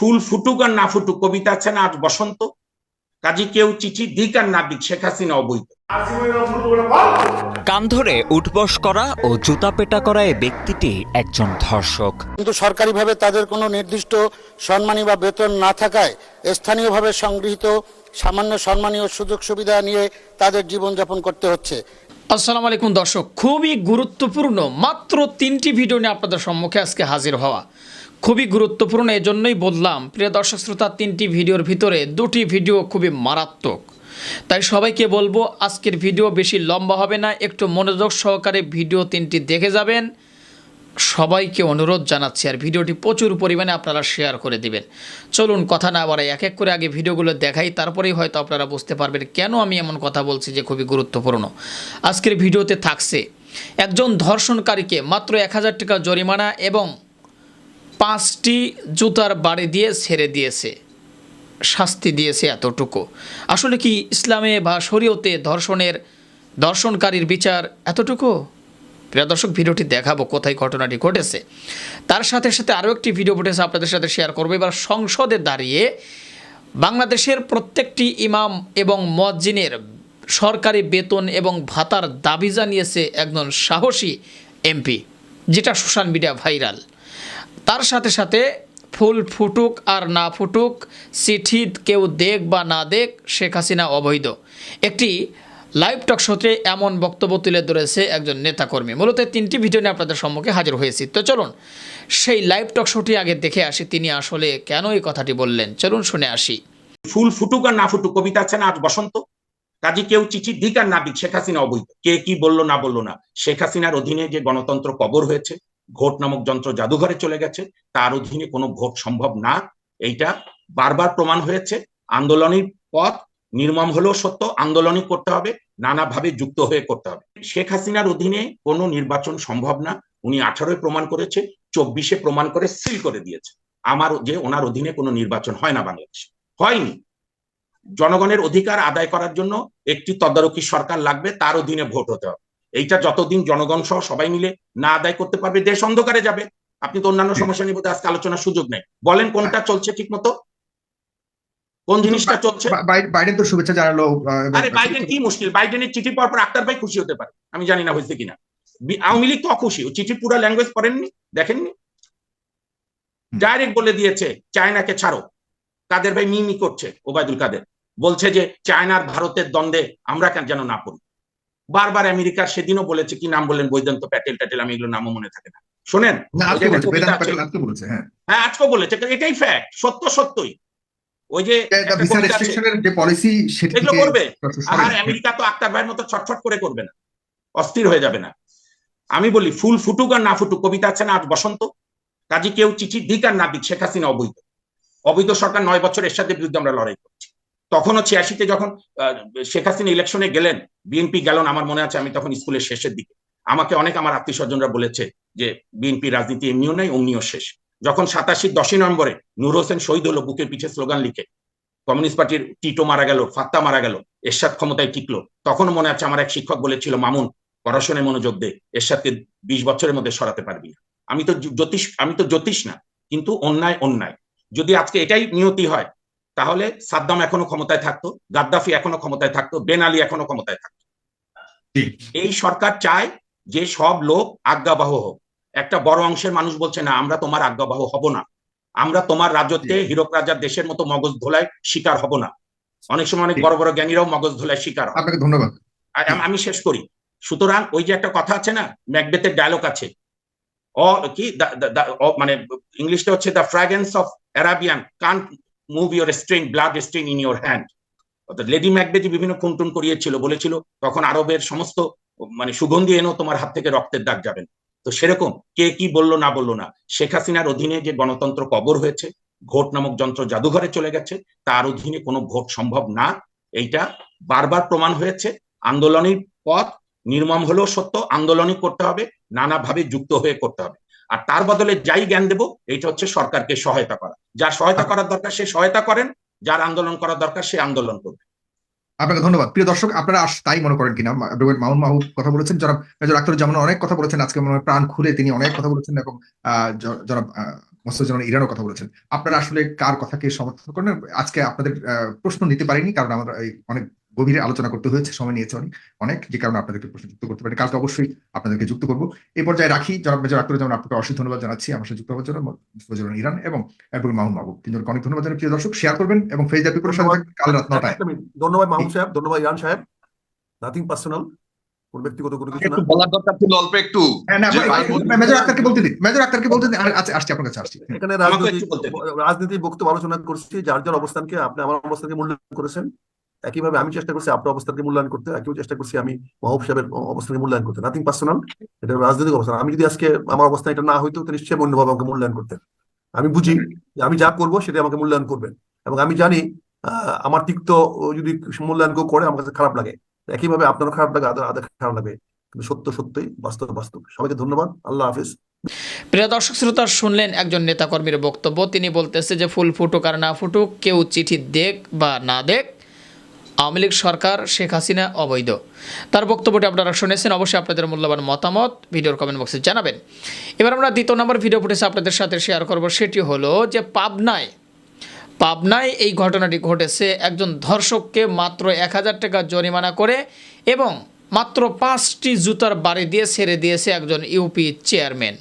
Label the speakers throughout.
Speaker 1: ফুল ফুটুক আর না ফুটুক কবিতা আছে না আজ বসন্ত। কাজী কেউ চিঠি দিক আর না দিক শেখ হাসিনা অবৈধ।
Speaker 2: কান ধরে উঠবস করা ও জুতা পেটা করা এই ব্যক্তিটি একজন ধর্ষক।
Speaker 3: কিন্তু সরকারিভাবে তাদের কোনো নির্দিষ্ট সম্মানী বা বেতন না থাকায় স্থানীয়ভাবে সংগৃহীত সামান্য সম্মানীয় সুযোগ সুবিধা নিয়ে তাদের জীবনযাপন করতে হচ্ছে।
Speaker 4: আসসালামু আলাইকুম দর্শক খুবই গুরুত্বপূর্ণ মাত্র তিনটি ভিডিও নিয়ে আপনাদের সম্মুখে আজকে হাজির হওয়া। খুবই গুরুত্বপূর্ণ এজন্যই বললাম, প্রিয় দর্শক শ্রোতা, তিনটি ভিডিওর ভিতরে দুটি ভিডিও খুবই মারাত্মক। তাই সবাইকে বলব, আজকের ভিডিও বেশি লম্বা হবে না, একটু মনোযোগ সহকারে ভিডিও তিনটি দেখে যাবেন। সবাইকে অনুরোধ জানাচ্ছি, আর ভিডিওটি প্রচুর পরিমাণে আপনারা শেয়ার করে দিবেন। চলুন কথা না বাড়াই, এক এক করে আগে ভিডিওগুলো দেখাই, তারপরেই হয়তো আপনারা বুঝতে পারবেন কেন আমি এমন কথা বলছি যে খুবই গুরুত্বপূর্ণ। আজকের ভিডিওতে থাকছে, একজন ধর্ষণকারীকে মাত্র এক হাজার টাকা জরিমানা এবং পাঁচটি জুতার বাড়ি দিয়ে ছেড়ে দিয়েছে, শাস্তি দিয়েছে এতটুকু। আসলে কি ইসলামে বা শরীয়তে ধর্ষণের দর্শনকারীর বিচার এতটুকু? প্রিয় দর্শক, ভিডিওটি দেখাবো কোথায় ঘটনাটি ঘটেছে। তার সাথে সাথে আরও একটি ভিডিও ফুটেছে আপনাদের সাথে শেয়ার করব। এবার সংসদে দাঁড়িয়ে বাংলাদেশের প্রত্যেকটি ইমাম এবং মজ্জিনের সরকারি বেতন এবং ভাতার দাবি জানিয়েছে একজন সাহসী এমপি, যেটা সোশ্যাল মিডিয়া ভাইরাল। তার সাথে সাথে ফুল ফুটুক আর না ফুটুক, চিঠি কেউ দেখ বা না দেখ, শেখ হাসিনা অবৈধ। একটি লাইভ টক শোতে এমন বক্তব্য তুলে ধরেছে একজন নেতাকর্মী। মূলত তিনটি ভিডিও নিয়ে আপনাদের সম্মুখে হাজির হয়েছি। তো চলুন, সেই লাইভ টক শোটি আগে দেখে আসি, তিনি আসলে কেন এই কথাটি বললেন। চলুন শুনে আসি।
Speaker 1: ফুল ফুটুক আর না ফুটুক, কবিতা আছে না আজ বসন্ত? কাজী কেউ চিঠি দিক আর না দিক, শেখ হাসিনা অবৈধ। কে কি বলল না বলল না। শেখ হাসিনার অধীনে যে গণতন্ত্র কবর হয়েছে ভোট নামক যন্ত্র জাদুঘরে চলে গেছে। তার অধীনে কোনো ভোট সম্ভব না। এইটা বারবার প্রমাণ হয়েছে। আন্দোলনের পথ নির্মম হলেও সত্য, আন্দোলনই করতে হবে, নানাভাবে যুক্ত হয়ে করতে হবে। শেখ হাসিনার অধীনে কোনো নির্বাচন সম্ভব না। উনি আঠারোয় প্রমাণ করেছে, চব্বিশে প্রমাণ করে সিল করে দিয়েছে। আমার যে ওনার অধীনে কোনো নির্বাচন হয় না বাংলাদেশে। হয়নি। জনগণের অধিকার আদায় করার জন্য একটি তদারকি সরকার লাগবে, তার অধীনে ভোট হতে হবে। এইটা যতদিন জনগণ সহ সবাই মিলে না আদায় করতে পারবে দেশ অন্ধকারে যাবে। আপনি তো অন্যান্য সমস্যা নিয়ে বোধহয় আজকে আলোচনার সুযোগ নেই। বলেন কোনটা চলছে ঠিক মতো কোন জিনিসটা চলছে?
Speaker 5: বাইডেন তো শুভেচ্ছা জানালো
Speaker 1: আরে বাইডেন কি মুশকিল? বাইডেনের চিঠি পাওয়ার পর আক্তার ভাই খুশি হতে পারে। আমি জানি না হয়েছে কিনা। আওয়ামী লীগ তো অখুশি। ও চিঠি পুরো ল্যাঙ্গুয়েজ পড়েননি দেখেননি? ডাইরেক্ট বলে দিয়েছে চায়নাকে ছাড়ো। কাদের ভাই মিমি করছে ওবায়দুল কাদের। বলছে যে চায়নার ভারতের দ্বন্দ্বে আমরা কেন যেন না পড়ি? বারবার আমেরিকার সেদিনও বলেছে কি নাম বললেন বৈদন্ত প্যাটেল ট্যাটেল আমি এগুলো নামও মনে থাকে না। শোনেন ওই
Speaker 5: আজকে বলেছে। প্যাটেল হ্যাঁ।
Speaker 1: হ্যাঁ এটাই ফ্যাক্ট সত্য সত্যই। ওই যে
Speaker 5: পলিসি
Speaker 1: এগুলো করবে। আর আমেরিকা তো আক্তার ভাইয়ের মতো ছটফট করে করবে না অস্থির হয়ে যাবে না। আমি বলি ফুল ফুটুক আর না ফুটুক কবিতা আছে না আজ বসন্ত। কাজী কেউ চিঠি দিক আর না দিক শেখ হাসিনা অবৈধ। অবৈধ সরকার নয় বছর এর সাথে বিরুদ্ধে আমরা লড়াই করছি তখনও ছিয়াশিতে যখন শেখ হাসিনা ইলেকশনে গেলেন বিএনপি গেল আমার মনে আছে, আমি তখন স্কুলের শেষের দিকে। আমাকে অনেক আমার আত্মীয় স্বজনরা বলেছে যে বিএনপি রাজনীতি এমনিও নাই, অমনিও শেষ। যখন সাতাশির দশই নভেম্বরে নূর হোসেন শহীদ হলো, বুকের পিছে স্লোগান লিখে, কমিউনিস্ট পার্টির টিটো মারা গেল, ফাত্তা মারা গেল, এরশাদ ক্ষমতায় টিকলো তখনও মনে আছে আমার এক শিক্ষক বলেছিল, মামুন, পড়াশোনায় মনোযোগ দে, এরশাদকে বিশ বছরের মধ্যে সরাতে পারবি না। আমি তো জ্যোতিষ, আমি তো জ্যোতিষ না, কিন্তু অন্যায় অন্যায়। যদি আজকে এটাই নিয়তি হয় তাহলে সাদ্দাম এখনও ক্ষমতায় থাকতো গাদ্দাফি এখনও ক্ষমতায় থাকতো বেন আলী এখনও ক্ষমতায় থাকতো। এই সরকার চায় যে সব লোক আজ্ঞাবাহ হোক। একটা বড় অংশের মানুষ বলছে না আমরা তোমার আজ্ঞাবাহ হব না। আমরা তোমার রাজত্বে হীরক রাজার দেশের মতো মগজ ধোলায় শিকার হব না। অনেক সময় অনেক বড় বড় জ্ঞানীরাও মগজ ধোলায় শিকার হয়
Speaker 5: আপনাকে ধন্যবাদ।
Speaker 1: আমি শেষ করি। সুতরাং ওই যে একটা কথা আছে না ম্যাকবেথের ডায়লগ আছে। অ কি? মানে ইংলিশটা হচ্ছে the fragrance of Arabian can move your strain blood strain in your hand অর্থাৎ লেডি ম্যাকবেথ বিভিন্ন খুনটুন করিয়েছিল, বলেছিল, তখন আরবের সমস্ত মানে সুগন্ধি এনেও তোমার হাত থেকে রক্তের দাগ যাবেন তো সেরকম কে কি বলল, না বলল না, শেখ হাসিনার অধীনে যে গণতন্ত্র কবর হয়েছে ভোট নামক যন্ত্র জাদুঘরে চলে গেছে, তার অধীনে কোনো ভোট সম্ভব না। এইটা বারবার প্রমাণ হয়েছে। আন্দোলনের পথ নির্মম হলেও সত্য, আন্দোলনই করতে হবে, নানাভাবে যুক্ত হয়ে করতে হবে। আর তার বদলে যাই জ্ঞান দেব এইটা হচ্ছে সরকারকে সহায়তা করা। যার সহায়তা করার দরকার সে সহায়তা করেন যার আন্দোলন করার দরকার সে আন্দোলন করবে।
Speaker 5: আপনাকে ধন্যবাদ। প্রিয় দর্শক আপনারা তাই মনে করেন কিনা? মামুন মাহবুব কথা বলেছেন। জনাব মেজর আক্তার যেমন অনেক কথা বলেছেন। আজকে মনে হয় প্রাণ খুলে তিনি অনেক কথা বলেছেন এবং জনাব আহ, মস্তজন ইরানও কথা বলেছেন। আপনারা আসলে কার কথাকে সমর্থন করেন? আজকে আপনাদের প্রশ্ন নিতে পারিনি কারণ আমরা অনেক গভীরে আলোচনা করতে হয়েছে সময় নিয়েছে অনেক অনেক যে কারণে আপনাদেরকে প্রশ্ন যুক্ত করতে পারি কালকে অবশ্যই আপনাদেরকে যুক্ত করব। এই পর্যায়ে রাখি জনাব মেজর আক্তার যেমন আপনাকে অশেষ ধন্যবাদ জানাচ্ছি। আমার সাথে যুক্ত হওয়ার জন্য মস্তজন ইরান এবং এবং মাহমুদ মাহবুব। তিনজনকে অনেক ধন্যবাদ জানাই প্রিয় দর্শক। শেয়ার করবেন এবং ফেস জাপিপুরের সাথে থাকবেন কাল রাত নটায়।
Speaker 6: ধন্যবাদ মাহমুদ সাহেব ধন্যবাদ ইরান সাহেব। নাথিং পার্সোনাল কোন ব্যক্তিগত কোনো কিছু না।
Speaker 7: বলার দরকার ছিল অল্প একটু।
Speaker 5: হ্যাঁ না
Speaker 7: যে ভাই বোন-
Speaker 5: মেজর আক্তারকে বলতে দিন মেজর আক্তারকে বলতে দিন। আর- আচ্ছা আসছি আপনার কাছে আসছি।
Speaker 6: এখানে রাজনীতি
Speaker 1: একটু বলতে দিন।
Speaker 6: রাজনীতি বক্তব্য আলোচনা করছি যার যার অবস্থানকে আপনি আমার অবস্থানকে মূল্যায়ন করেছেন। একইভাবে আমি চেষ্টা করছি আপনার অবস্থানকে মূল্যায়ন করতে একই চেষ্টা করছি আমি মাহবুব সাহেবের অবস্থানকে মূল্যায়ন করতে। নাথিং পার্সোনাল এটা রাজনৈতিক অবস্থান। আমি যদি আজকে আমার অবস্থান এটা না হইতো তো নিশ্চয়ই অন্যভাবে আমাকে মূল্যায়ন করতেন। আমি বুঝি আমি যা করব সেটা আমাকে মূল্যায়ন করবেন। এবং আমি জানি আমার তিক্ত যদি মূল্যায়ন কেউ করে, আমার কাছে খারাপ লাগে। একইভাবে আপনারও খারাপ লাগে আদের আদের খারাপ লাগে। কিন্তু সত্য সত্যই, বাস্তব বাস্তব। সবাইকে ধন্যবাদ, আল্লাহ হাফিজ।
Speaker 4: প্রিয় দর্শক, শ্রোতা, শুনলেন একজন নেতাকর্মীর বক্তব্য। তিনি বলতেছে যে, ফুল ফুটুক আর না ফুটুক, কেউ চিঠি দেখ বা না দেখ। আওয়ামী লীগ সরকার শেখ হাসিনা অবৈধ। তার বক্তব্যটি আপনারা শুনেছেন, অবশ্যই আপনাদের মূল্যবান মতামত ভিডিওর কমেন্ট বক্সে জানাবেন। এবার আমরা দ্বিতীয় নম্বর ভিডিও ফুটেছে আপনাদের সাথে শেয়ার করব, সেটি হলো যে পাবনায় পাবনায় এই ঘটনাটি ঘটেছে। একজন ধর্ষককে মাত্র এক হাজার টাকা জরিমানা করে এবং মাত্র পাঁচটি জুতার বাড়ি দিয়ে ছেড়ে দিয়েছে একজন ইউপি চেয়ারম্যান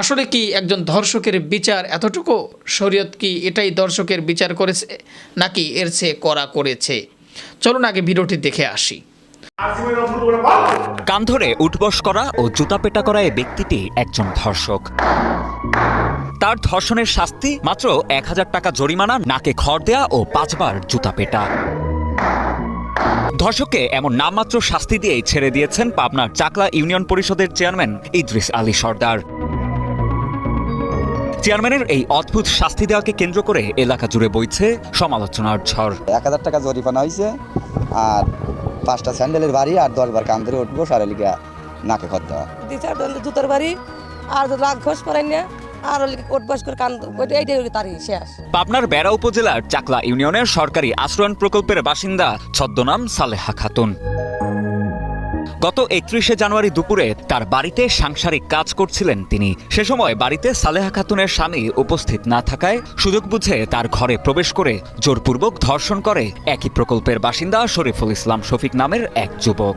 Speaker 4: আসলে কি একজন ধর্ষকের বিচার এতটুকু? শরীয়ত কি এটাই দর্শকের বিচার করেছে নাকি এর চেয়ে করা করেছে? চলুন আগে ভিডিওটি দেখে আসি।
Speaker 2: কান ধরে উঠবস করা ও জুতা পেটা করা এই ব্যক্তিটি একজন ধর্ষক। তার ধর্ষণের শাস্তি মাত্র এক হাজার টাকা জরিমানা, নাকে খড় দেয়া ও পাঁচবার জুতা পেটা। ধর্ষককে এমন নামমাত্র শাস্তি দিয়েই ছেড়ে দিয়েছেন পাবনার চাকলা ইউনিয়ন পরিষদের চেয়ারম্যান ইদ্রিস আলী সর্দার। চেয়ারম্যানের এই অদ্ভুত শাস্তি দেওয়াকে কেন্দ্র করে এলাকা জুড়ে বইছে সমালোচনার ঝড়।
Speaker 8: এক হাজার টাকা জরিমানা হয়েছে আর পাঁচটা স্যান্ডেলের বাড়ি আর দশ বার কান ধরে উঠবো সারা লিগা নাকে খত দেওয়া।
Speaker 9: দুই চার দণ্ডে জুতোর বাড়ি আর রাগ ঘোষ করেন না আর
Speaker 2: পাবনার বেড়া উপজেলার চাকলা ইউনিয়নের সরকারি আশ্রয়ণ প্রকল্পের বাসিন্দা ছদ্মনাম সালেহা খাতুন। গত একত্রিশে জানুয়ারি দুপুরে তার বাড়িতে সাংসারিক কাজ করছিলেন তিনি। সে সময় বাড়িতে সালেহা খাতুনের স্বামী উপস্থিত না থাকায় সুযোগ বুঝে তার ঘরে প্রবেশ করে জোরপূর্বক ধর্ষণ করে একই প্রকল্পের বাসিন্দা শরীফুল ইসলাম শফিক নামের এক যুবক।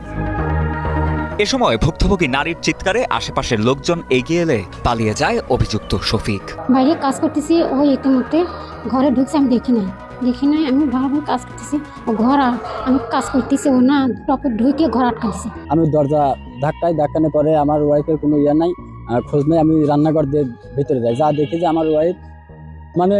Speaker 2: এ সময় ভুক্তভোগী নারীর চিৎকারে আশেপাশের লোকজন এগিয়ে এলে পালিয়ে যায় অভিযুক্ত শফিক।
Speaker 10: বাইরে কাজ করতেছি, ওই ইতিমধ্যে ঘরে ঢুকছে, আমি দেখি নাই। দেখি নাই আমি ভালো কাজ করতেছি। ঘর আমি কাজ করতেছি ও না টপে ঢুকে ঘর আটকাইছে।
Speaker 11: আমি দরজা ধাক্কাই ধাক্কানে পরে আমার ওয়াইফের কোনো ইয়ে নাই আর খোঁজ নেই আমি রান্নাঘর দিয়ে ভিতরে যাই। যা দেখি যে আমার ওয়াইফ মানে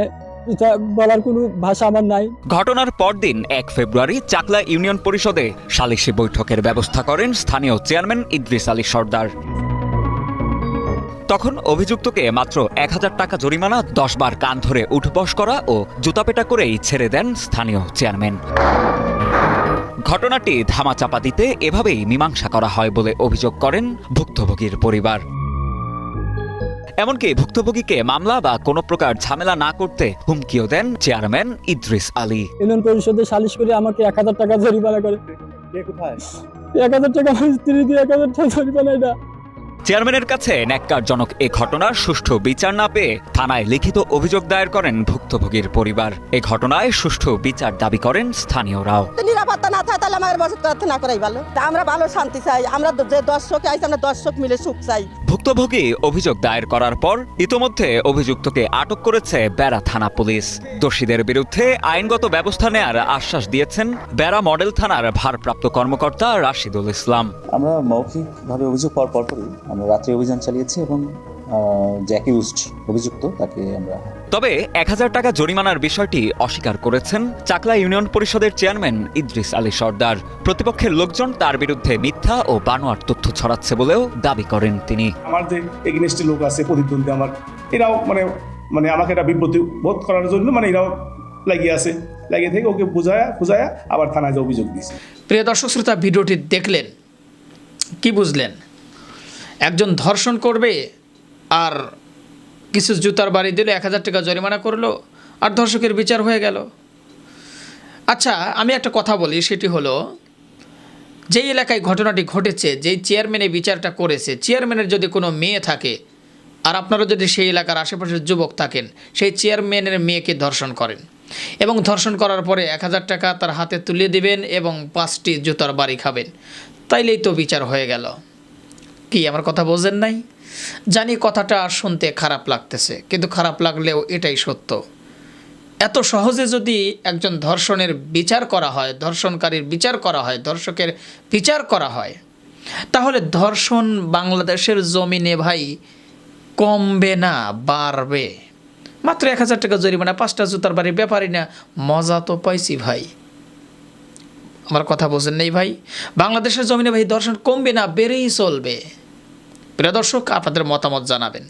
Speaker 11: এটা বলার কোনো ভাষা আমার নাই।
Speaker 2: ঘটনার পরদিন এক ফেব্রুয়ারি চাকলা ইউনিয়ন পরিষদে সালিশি বৈঠকের ব্যবস্থা করেন স্থানীয় চেয়ারম্যান ইদ্রিস আলী সর্দার। তখন অভিযুক্তকে মাত্র এক হাজার টাকা জরিমানা দশ বার কান ধরে উঠবস করা ও জুতাপেটা করেই ছেড়ে দেন স্থানীয় চেয়ারম্যান। ঘটনাটি ধামাচাপা দিতে এভাবেই মীমাংসা করা হয় বলে অভিযোগ করেন ভুক্তভোগীর পরিবার। এমনকি ভুক্তভোগীকে মামলা বা কোনো প্রকার ঝামেলা না করতে হুমকিও দেন চেয়ারম্যান ইদ্রিস আলী।
Speaker 11: ইউনিয়ন পরিষদে সালিশ করে আমাকে এক হাজার টাকা জরিমানা করে। এক হাজার টাকা স্ত্রী দিয়ে এক হাজার টাকা জরিমানা এটা।
Speaker 2: চেয়ারম্যানের কাছে ন্যাক্কারজনক এ ঘটনার সুষ্ঠু বিচার না পেয়ে থানায় লিখিত অভিযোগ দায়ের করেন ভুক্তভোগীর পরিবার। এ ঘটনায় সুষ্ঠু বিচার দাবি করেন স্থানীয়রাও।
Speaker 9: নিরাপত্তা না থাকে তাহলে আমাদের বসে তথ্য না করাই ভালো। তা আমরা ভালো শান্তি চাই। আমরা যে দর্শক আইছি আমরা দর্শক মিলে সুখ চাই।
Speaker 2: ভুক্তভোগী অভিযোগ দায়ের করার পর ইতোমধ্যে অভিযুক্তকে আটক করেছে বেড়া থানা পুলিশ। দোষীদের বিরুদ্ধে আইনগত ব্যবস্থা নেয়ার আশ্বাস দিয়েছেন বেড়া মডেল থানার ভারপ্রাপ্ত কর্মকর্তা রাশিদুল ইসলাম।
Speaker 12: আমরা মৌখিকভাবে অভিযোগ পাওয়ার পরপরই আমরা রাত্রি অভিযান চালিয়েছি এবং যে অ্যাকিউজড অভিযুক্ত তাকে আমরা
Speaker 2: তবে এক হাজার টাকা জরিমানার বিষয়টি অস্বীকার করেছেন চাকলা ইউনিয়ন পরিষদের চেয়ারম্যান ইদ্রিস আলী সর্দার। প্রতিপক্ষের লোকজন তার বিরুদ্ধে মিথ্যা ও বানোয়ার তথ্য ছড়াচ্ছে বলেও দাবি করেন তিনি।
Speaker 13: আমার যে এগেনস্টে লোক আছে প্রতিদ্বন্দ্বী আমার এরাও মানে মানে আমাকে এটা বিব্রতি বোধ করার জন্য মানে এরাও লাগিয়ে আছে লাগিয়ে থেকে ওকে বুঝায়া বুঝায়া আবার থানায় যে অভিযোগ দিয়েছে।
Speaker 4: প্রিয় দর্শক শ্রোতা ভিডিওটি দেখলেন কি বুঝলেন? একজন ধর্ষণ করবে আর কিছু জুতার বাড়ি দিলে, এক হাজার টাকা জরিমানা করল আর ধর্ষকের বিচার হয়ে গেল। আচ্ছা আমি একটা কথা বলি, সেটি হলো, যেই এলাকায় ঘটনাটি ঘটেছে, যেই চেয়ারম্যান বিচারটা করেছে, চেয়ারম্যানের যদি কোনো মেয়ে থাকে আর আপনারা যদি সেই এলাকার আশেপাশের যুবক থাকেন, সেই চেয়ারম্যানের মেয়েকে ধর্ষণ করেন এবং ধর্ষণ করার পরে এক হাজার টাকা তার হাতে তুলে দিবেন এবং পাঁচটি জুতার বাড়ি খাবেন, তাইলেই তো বিচার হয়ে গেল। কি আমার কথা বোঝেন নাই? জানি কথাটা শুনতে খারাপ লাগতেছে, কিন্তু খারাপ লাগলেও এটাই সত্য। এত সহজে যদি একজন ধর্ষণের বিচার করা হয়, ধর্ষণকারীর বিচার করা হয়, ধর্ষকের বিচার করা হয়, তাহলে ধর্ষণ বাংলাদেশের জমিনে ভাই কমবে না, বাড়বে। মাত্র এক হাজার টাকা জরিমানা, পাঁচটা জুতার বাড়ির ব্যাপারই না, মজা তো পাইছি ভাই। আমার কথা বোঝেন নেই ভাই? বাংলাদেশের জমিনে ভাই ধর্ষণ কমবে না, বেড়েই চলবে। প্রিয় দর্শক, আপনাদের মতামত জানাবেন।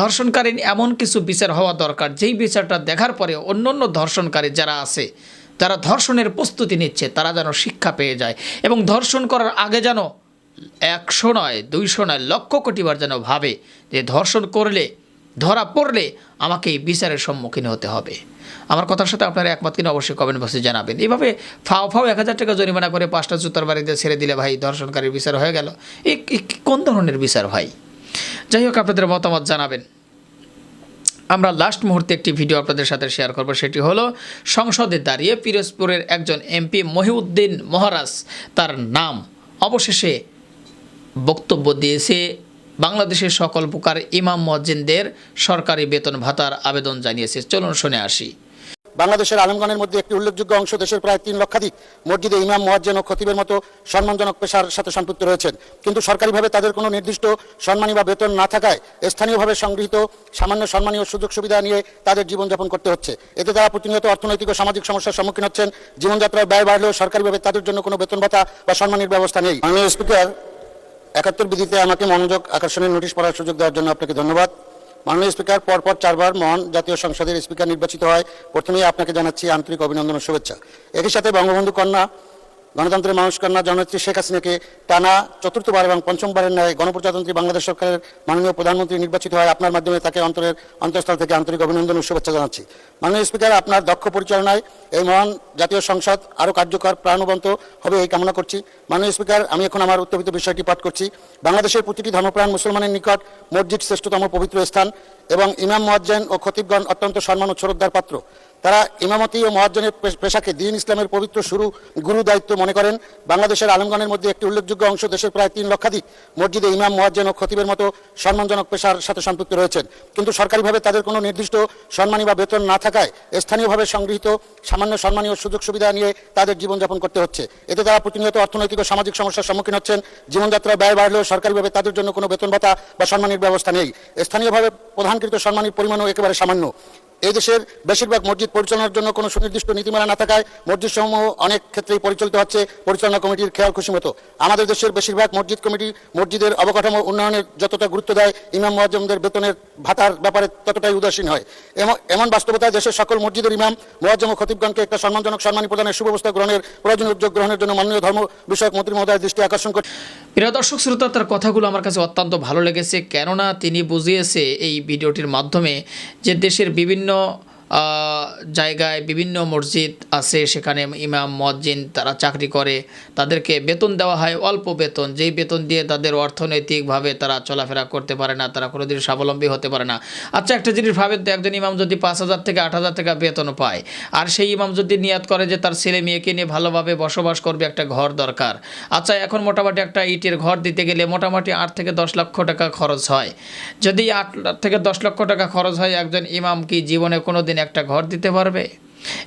Speaker 4: ধর্ষণকারী এমন কিছু বিচার হওয়া দরকার, যেই বিচারটা দেখার পরে অন্য অন্য ধর্ষণকারী যারা আছে, যারা ধর্ষণের প্রস্তুতি নিচ্ছে, তারা যেন শিক্ষা পেয়ে যায়। এবং ধর্ষণ করার আগে যেন একশো নয়, দুইশো নয়, লক্ষ কোটিবার যেন ভাবে যে ধর্ষণ করলে, ধরা পড়লে আমাকে এই বিচারের সম্মুখীন হতে হবে। আমার কথার সাথে আপনারা একমত কিনা অবশ্যই কমেন্ট বক্সে জানাবেন। এভাবে ফাও ফাও এক হাজার টাকা জরিমানা করে পাঁচটা জুতার বাড়িতে ছেড়ে দিলে ভাই ধর্ষণকারীর বিচার হয়ে গেল। এ এ কোন ধরনের বিচার ভাই? যাই হোক, আপনাদের মতামত জানাবেন। আমরা লাস্ট মুহূর্তে একটি ভিডিও আপনাদের সাথে শেয়ার করব, সেটি হলো, সংসদে দাঁড়িয়ে পিরোজপুরের একজন এমপি মহিউদ্দিন মহারাজ তার নাম অবশেষে বক্তব্য দিয়েছে বাংলাদেশের সকল প্রকার ইমাম মজ্জিনদের সরকারি বেতন ভাতার আবেদন জানিয়েছে। চলুন শুনে আসি।
Speaker 3: বাংলাদেশের আলমগণের মধ্যে একটি উল্লেখযোগ্য অংশ দেশের প্রায় তিন লক্ষাধিক মসজিদে ইমাম মোয়াজ্জেন ও খতিবের মতো সম্মানজনক পেশার সাথে সম্পৃক্ত রয়েছেন। কিন্তু সরকারিভাবে তাদের কোনো নির্দিষ্ট সম্মানী বা বেতন না থাকায় স্থানীয়ভাবে সংগৃহীত সামান্য সম্মানীয় সুযোগ সুবিধা নিয়ে তাদের জীবনযাপন করতে হচ্ছে। এতে তারা প্রতিনিয়ত অর্থনৈতিক ও সামাজিক সমস্যার সম্মুখীন হচ্ছেন। জীবনযাত্রার ব্যয় বাড়লেও সরকারিভাবে তাদের জন্য কোনো বেতন ভাতা বা সম্মানীর ব্যবস্থা নেই। মাননীয় স্পিকার একাত্তর বিধিতে আমাকে মনোযোগ, আকর্ষণের নোটিশ পড়ার সুযোগ দেওয়ার জন্য আপনাকে ধন্যবাদ। মাননীয় স্পিকার পরপর চারবার মহান জাতীয় সংসদের স্পিকার নির্বাচিত হয়। প্রথমেই আপনাকে জানাচ্ছি আন্তরিক অভিনন্দন ও শুভেচ্ছা। একই সাথে বঙ্গবন্ধু কন্যা গণতন্ত্রের মানুষ কন্যা জননেত্রী শেখ হাসিনাকে টানা চতুর্থবার এবং পঞ্চমবারের ন্যায় গণপ্রজাতন্ত্রী বাংলাদেশ সরকারের মাননীয় প্রধানমন্ত্রী নির্বাচিত হয় আপনার মাধ্যমে তাকে অন্তরের অন্তঃস্থল থেকে আন্তরিক অভিনন্দন ও শুভেচ্ছা জানাচ্ছি। মাননীয় স্পিকার, আপনার দক্ষ পরিচালনায় এই মহান জাতীয় সংসদ আরও কার্যকর, প্রাণবন্ত হবে এই কামনা করছি। মাননীয় স্পিকার, আমি এখন আমার উত্থাপিত বিষয়টি পাঠ করছি। বাংলাদেশের প্রতিটি ধর্মপ্রাণ মুসলমানের নিকট মসজিদ শ্রেষ্ঠতম পবিত্র স্থান এবং ইমাম মোয়াজ্জেন ও খতিবগণ অত্যন্ত সম্মান ও শ্রদ্ধার পাত্র। তারা ইমামতি ও মহাজ্জনের পেশাকে দিন ইসলামের পবিত্র শুরু গুরু দায়িত্ব মনে করেন। বাংলাদেশের আলমগণের মধ্যে একটি উল্লেখযোগ্য অংশ দেশের প্রায় তিন লক্ষাধিক মসজিদে ইমাম, মহাজ্জেন ও খতিবের মতো সম্মানজনক পেশার সাথে সম্পৃক্ত রয়েছেন। কিন্তু সরকারিভাবে তাদের কোনো নির্দিষ্ট সম্মানী বা বেতন না থাকায় স্থানীয়ভাবে সংগৃহীত সামান্য সম্মানীয় সুযোগ সুবিধা নিয়ে তাদের জীবনযাপন করতে হচ্ছে। এতে তারা প্রতিনিয়ত অর্থনৈতিক ও সামাজিক সমস্যার সম্মুখীন হচ্ছেন। জীবনযাত্রার ব্যয় বাড়লেও সরকারিভাবে তাদের জন্য কোনো বেতন ভাতা বা সম্মানীর ব্যবস্থা নেই। স্থানীয়ভাবে প্রধানকৃত সম্মানীর পরিমাণও একেবারে সামান্য। এই দেশের বেশিরভাগ মসজিদ পরিচালনার জন্য কোনো সুনির্দিষ্ট নীতিমালা না থাকায় মসজিদ সমূহ অনেক ক্ষেত্রেই পরিচালিত হচ্ছে পরিচালনা কমিটির খেয়াল খুশি মতো। আমাদের দেশের বেশিরভাগ মসজিদ কমিটি মসজিদের অবকাঠামো উন্নয়নের যতটা গুরুত্ব দেয়, ইমাম মোয়াজ্জমদের বেতনের ভাতার ব্যাপারে ততটাই উদাসীন হয়। এমন- বাস্তবতায় দেশের সকল মসজিদের ইমাম, মোয়াজ্জম ও খতিবগণকে একটা সম্মানজনক সম্মানী প্রদানের সুব্যবস্থা গ্রহণের প্রয়োজনীয় উদ্যোগ গ্রহণের জন্য মাননীয় ধর্ম বিষয়ক মন্ত্রী মহোদয়ের দৃষ্টি আকর্ষণ করছে
Speaker 4: প্রিয় দর্শক, শ্রোতা, তার কথাগুলো আমার কাছে অত্যন্ত ভালো লেগেছে। কেননা তিনি বুঝিয়েছে এই ভিডিওটির মাধ্যমে যে দেশের বিভিন্ন no জায়গায় বিভিন্ন মসজিদ আছে, সেখানে ইমাম মজ্জিন তারা চাকরি করে, তাদেরকে বেতন দেওয়া হয়, অল্প বেতন। যেই বেতন দিয়ে তাদের অর্থনৈতিকভাবে তারা চলাফেরা করতে পারে না, তারা কোনোদিন স্বাবলম্বী হতে পারে না। আচ্ছা একটা জিনিস ভাবেন তো, একজন ইমাম যদি পাঁচ হাজার থেকে আট হাজার টাকা বেতন পায়, আর সেই ইমাম যদি নিয়াত করে যে তার ছেলে মেয়েকে নিয়ে ভালোভাবে বসবাস করবে, একটা ঘর দরকার। আচ্ছা এখন মোটামুটি একটা ইটের ঘর দিতে গেলে মোটামুটি আট থেকে দশ লক্ষ টাকা খরচ হয়। যদি আট থেকে দশ লক্ষ টাকা খরচ হয় একজন ইমাম কি জীবনে কোনো দিন একটা ঘর দিতে পারবে।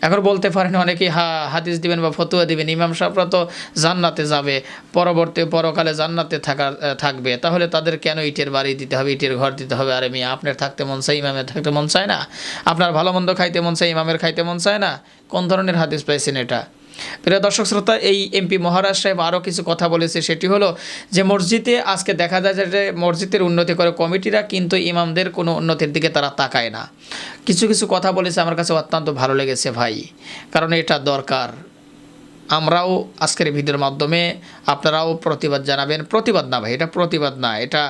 Speaker 4: এখন বলতে পারেন অনেকেই, হা, হাদিস দিবেন বা ফতুয়া দিবেন, ইমাম সাহেবরা তো জান্নাতে যাবে, পরবর্তী পরকালে জান্নাতে থাকা থাকবে। তাহলে তাদের কেন ইটের বাড়ি দিতে হবে, ইটের ঘর দিতে হবে? আরে মেয়ে, আপনার থাকতে মন চাই ইমামের থাকতে মন চায় না। আপনার ভালো মন্দ খাইতে মন চায়, ইমামের খাইতে মন চায় না? কোন ধরনের হাদিস পাইছেন এটা? প্রিয় দর্শক শ্রোতা, এই এমপি মহারাজ সাহেব আরও কিছু কথা বলেছে। সেটি হলো যে, মসজিদে আজকে দেখা যায় যে মসজিদের উন্নতি করে কমিটিরা কিন্তু ইমামদের কোনো উন্নতির দিকে তারা তাকায় না। কিছু কিছু কথা বলেছে, আমার কাছে অত্যন্ত ভালো লেগেছে ভাই, কারণ এটা দরকার। আমরাও আজকের ভিডিওর মাধ্যমে আপনারাও প্রতিবাদ জানাবেন। প্রতিবাদ না ভাই, এটা প্রতিবাদ না, এটা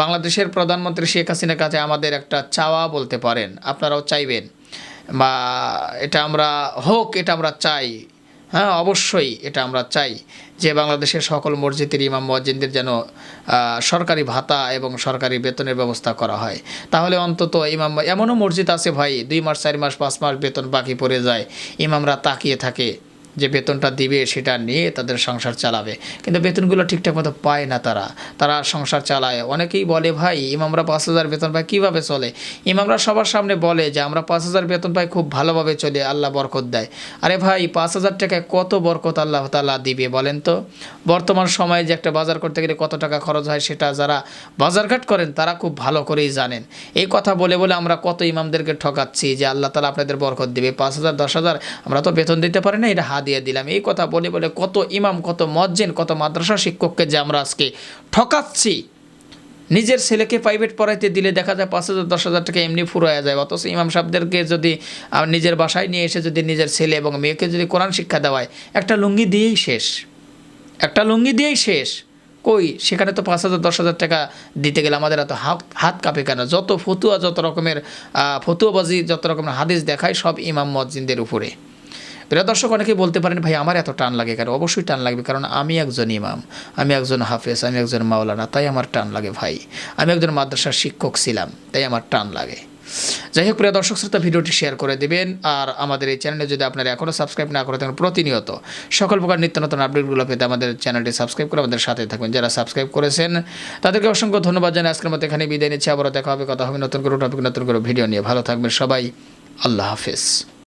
Speaker 4: বাংলাদেশের প্রধানমন্ত্রী শেখ হাসিনার কাছে আমাদের একটা চাওয়া বলতে পারেন, আপনারাও চাইবেন। বা এটা আমরা হোক, এটা আমরা চাই হ্যাঁ অবশ্যই এটা আমরা চাই যে বাংলাদেশের সকল মসজিদের, ইমাম মুয়াজ্জিনদের যেন সরকারি ভাতা এবং সরকারি বেতনের ব্যবস্থা করা হয়। তাহলে অন্তত ইমাম, এমনও মসজিদ আছে ভাই, দুই মাস, চার মাস, পাঁচ মাস বেতন বাকি পড়ে যায়, ইমামরা তাকিয়ে থাকে। যে বেতনটা দিবে সেটা নিয়ে তাদের সংসার চালাবে। কিন্তু বেতনগুলো ঠিকঠাক মতো পায় না তারা। তারা সংসার চালায়। অনেকেই বলে, ভাই, ইমামরা পাঁচ হাজার বেতন পায়, কীভাবে চলে? ইমামরা সবার সামনে বলে যে, আমরা পাঁচ হাজার বেতন পাই, খুব ভালোভাবে চলে, আল্লাহ বরকত দেয়। আরে ভাই, পাঁচ হাজার টাকায় কত বরকত আল্লাহ তাআলা দিবে বলেন তো? বর্তমান সময়ে যে একটা বাজার করতে গেলে কত টাকা খরচ হয় সেটা যারা বাজারঘাট করেন, তারা খুব ভালো করেই জানেন। এই কথা বলে বলে আমরা কত ইমামদেরকে ঠকাচ্ছি যে, আল্লাহ তালা আপনাদের বরকত দিবে। পাঁচ হাজার, দশ হাজার, আমরা তো বেতন দিতে পারি না, এটা হা দিয়ে দিলাম। এই কথা বলে বলে কত ইমাম, কত মজ্জেন কত মাদ্রাসা শিক্ষককে যে আমরা আজকে ঠকাচ্ছি। নিজের ছেলেকে প্রাইভেট পড়াইতে দিলে দেখা যায় পাঁচ হাজার, দশ হাজার টাকা এমনি ফুরাইয়া যায়। অথচ ইমাম সাহেবদেরকে যদি নিজের বাসায় নিয়ে এসে যদি নিজের ছেলে এবং মেয়েকে যদি কোরআন শিক্ষা দেওয়ায়, একটা লুঙ্গি দিয়েই শেষ। একটা লুঙ্গি দিয়েই শেষ। কই? সেখানে তো পাঁচ হাজার, দশ হাজার টাকা দিতে গেলে আমাদের এত হাত হাত কাঁপে কেন? যত ফতুয়া, যত রকমের ফতুয়াবাজি, যত রকমের হাদিস দেখায়, সব ইমাম মসজিদের উপরে। প্রিয় দর্শক, অনেকেই বলতে পারেন, ভাই, আমার এত টান লাগে কেন? অবশ্যই টান লাগবে, কারণ আমি একজন ইমাম, আমি একজন হাফেজ, আমি একজন মাওলানা, তাই আমার টান লাগে, ভাই। আমি একজন মাদ্রাসার শিক্ষক ছিলাম, তাই আমার টান লাগে। যাই হোক, প্রিয় দর্শক, শ্রোতা, ভিডিওটি শেয়ার করে দিবেন, আর আমাদের এই চ্যানেলে যদি আপনারা এখনও সাবস্ক্রাইব না করে থাকেন, প্রতিনিয়ত সকল প্রকার নিত্য নতুন আপডেটগুলো পেতে আমাদের চ্যানেলটি সাবস্ক্রাইব করে আমাদের সাথে থাকবেন। যারা সাবস্ক্রাইব করেছেন, তাদেরকে অসংখ্য ধন্যবাদ জানাই। আজকের মতো এখানে বিদায় নিচ্ছি, আবারও দেখা হবে, কথা হবে নতুন করে টপিক, নতুন করে ভিডিও নিয়ে। ভালো থাকবেন সবাই, আল্লাহ হাফেজ।